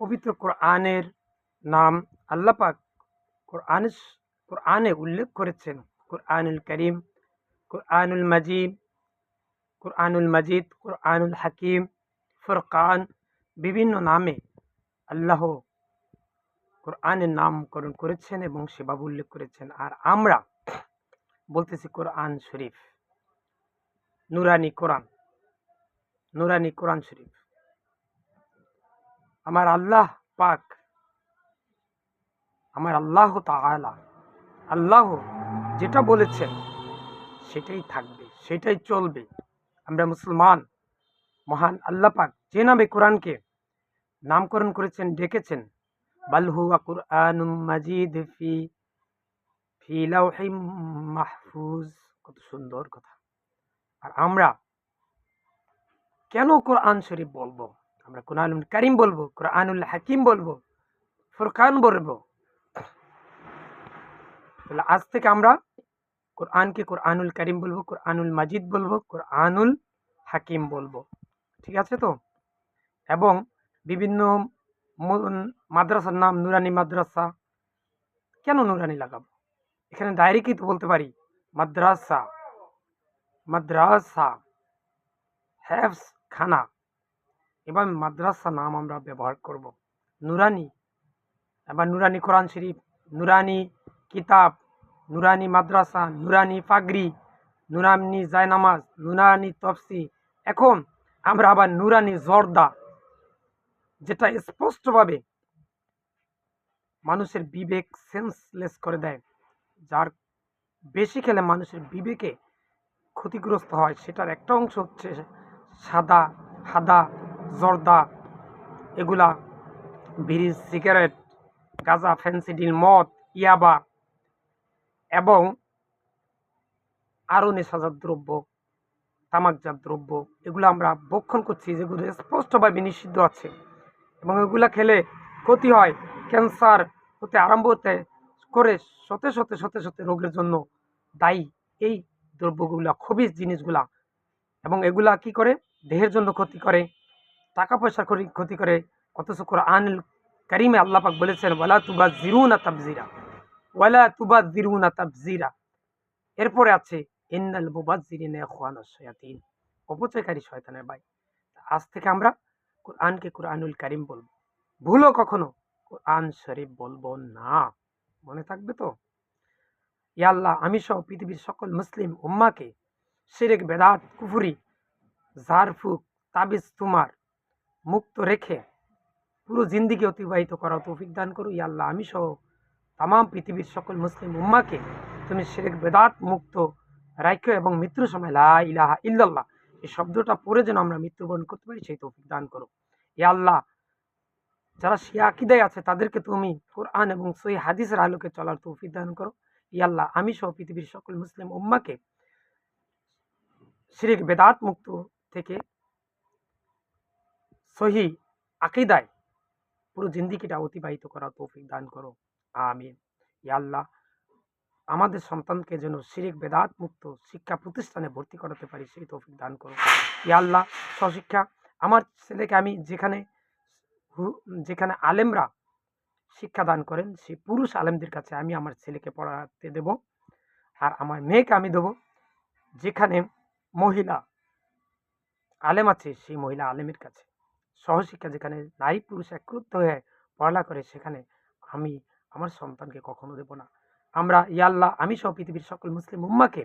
পবিত্র কোরআনের নাম আল্লাহ পাক কোরআনে কোরআনে উল্লেখ করেছেন। কোরআনুল করিম, কোরআনুল মাজিদ কোরআনুল মাজিদ, কোরআনুল হাকিম, ফুরকান বিভিন্ন নামে আল্লাহ কোরআনের নামকরণ করেছেন এবং সেভাবে উল্লেখ করেছেন। আর আমরা বলতেছি কোরআন শরীফ, নুরানি কোরআন নুরানি কোরআন শরীফ। আমার আল্লাহ পাক, আমার আল্লাহ তাআলা, আল্লাহ যেটা বলেছেন সেটাই থাকবে, সেটাই চলবে। আমরা মুসলমান, মহান আল্লাহ পাক যে নামে কোরআনকে নামকরণ করেছেন, ডেকেছেন বালহুয়া কুরআন মাহফুজ। কত সুন্দর কথা। আর আমরা কেন কোরআন শরীফ বলব? আমরা কোরআনুল করিম বলব, কোরআনুল হাকিম বলব, ফুরকান বলব। তাহলে আজ থেকে আমরা কোরআনকে কোরআনুল করিম বলব, কোরআনুল মাজিদ বলব, কোরআনুল হাকিম বলব। ঠিক আছে তো? এবং বিভিন্ন মাদ্রাসার নাম নুরানি মাদ্রাসা। কেন নুরানি লাগাবো? এখানে ডাইরেক্টই তো বলতে পারি, মাদ্রাসা মাদ্রাসা হ্যাভস খানা এবার মাদ্রাসা নাম আমরা ব্যবহার করব। নুরানি, এবার নুরানি কোরআন শরীফ, নুরানি কিতাব, নুরানি মাদ্রাসা, নুরানি পাগড়ি নুরানি জায়নামাজ, নুরানি তফসি এখন আমরা আবার নুরানি জর্দা, যেটা স্পষ্টভাবে মানুষের বিবেক সেন্সলেস করে দেয়। যার বেশি খেলে মানুষের বিবেকে ক্ষতিগ্রস্ত হয়, সেটার একটা অংশ হচ্ছে সাদা, হাদা জর্দা, এগুলা বিড়ি সিগারেট, গাঁজা ফেন্সিডিল মদ, ইয়াবা এবং আরও নেশাজাত দ্রব্য, তামাকজাত দ্রব্য, এগুলো আমরা বক্ষণ করছি যেগুলো স্পষ্টভাবে নিষিদ্ধ আছে এবং এগুলা খেলে ক্ষতি হয়, ক্যান্সার হতে আরম্ভ হতে করে শতে শতে শতে শতে রোগের জন্য দায়ী এই দ্রব্যগুলা খুবই জিনিসগুলা এবং এগুলা কি করে? দেহের জন্য ক্ষতি করে। টাকা পয়সার ক্ষতি- করে। অথচ কোরআনুল কারিমে আল্লাহ পাক বলেছেন, ওয়ালা তুবা জিরুনা তাবজিরা ওয়ালা তুবা জিরুনা তাবজিরা এরপরে আছে, ইন্নাল মুবাজ্জিরিনা ইখওয়ানা শায়াতিন। অপচয়কারী শয়তানের ভাই। আজ থেকে আমরা কোরআনকে কোরআনুল কারিম বলব। ভুলও কখনো কোরআন শরীফ বলব না। মনে থাকবে তো? ইয়া আল্লাহ, আমি সহ পৃথিবীর সকল মুসলিম উম্মাকে শিরেক, বেদাত, কুফুরি, ঝাড়ফুক, তাবিজ তোমার মুক্ত রেখে পুরো জিন্দিগি অতিবাহিত করা তৌফিক দান করো। আল্লাহ, আমি সহ তাম পৃথিবীর সকল মুসলিম উম্মাকে তুমি শিরেক, বেদাত মুক্ত রাখো এবং মৃত্যুর সময় লা ইলাহা ইল্লাল্লাহ, এই শব্দটা পড়ে যেন আমরা মৃত্যুবরণ করতে পারি, সেই তৌফিক দান করো। ইয়া আল্লাহ, যারা শিয়া আকিদায় আছে, তাদেরকে তুমি কোরআন এবং সই হাদিসের আলোকে চলার তৌফিক দান করো। ইয়াল্লাহ আমি সহ পৃথিবীর সকল মুসলিম উম্মাকে শিরিক, বেদাত মুক্ত থেকে সহি আকিদায় পুরো জিন্দিগিটা অতিবাহিত করা তৌফিক দান করো। আমিন। ইয়া আল্লাহ, আমাদের সন্তানকে যেন শিরিক, বেদাত মুক্ত শিক্ষা প্রতিষ্ঠানে ভর্তি করাতে পারি, সেই তৌফিক দান করো। ইয়া আল্লাহ, স্বশিক্ষা, আমার ছেলেকে আমি যেখানে যেখানে আলেমরা শিক্ষা দান করেন সেই পুরুষ আলেমদের কাছে আমি আমার ছেলেকে পড়াতে দেব আর আমার মেয়েকে আমি দেবো। যেখানে মহিলা আলেম আছে, সেই মহিলা আলেমের কাছে। সহশিক্ষা যেখানে নারী পুরুষ একত্রিত হয়ে পড়ালা করে, সেখানে আমি আমার সন্তানকে কখনো দেব না। আমরা ইয়াল্লাহ আমি সহ পৃথিবীর সকল মুসলিম উম্মাকে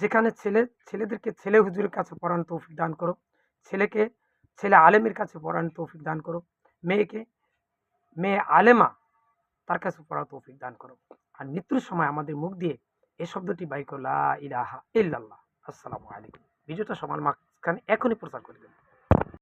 যেখানে ছেলে, ছেলেদেরকে, ছেলে হুজুরের কাছে পড়ানো তৌফিক দান করো ছেলেকে, ছেলে আলেমের কাছে পড়ানো তৌফিক দান করো মেয়েকে, মেয়ে আলেমা তার কাছে পড়া তৌফিক দান করো আর মৃত্যুর সময় আমাদের মুখ দিয়ে এ শব্দটি বাই করো লা ইলাহা ইল্লাল্লাহ। আসসালামু আলাইকুম। ভিডিওটা সবার মাঝখানে এখনই প্রচার করে দেন।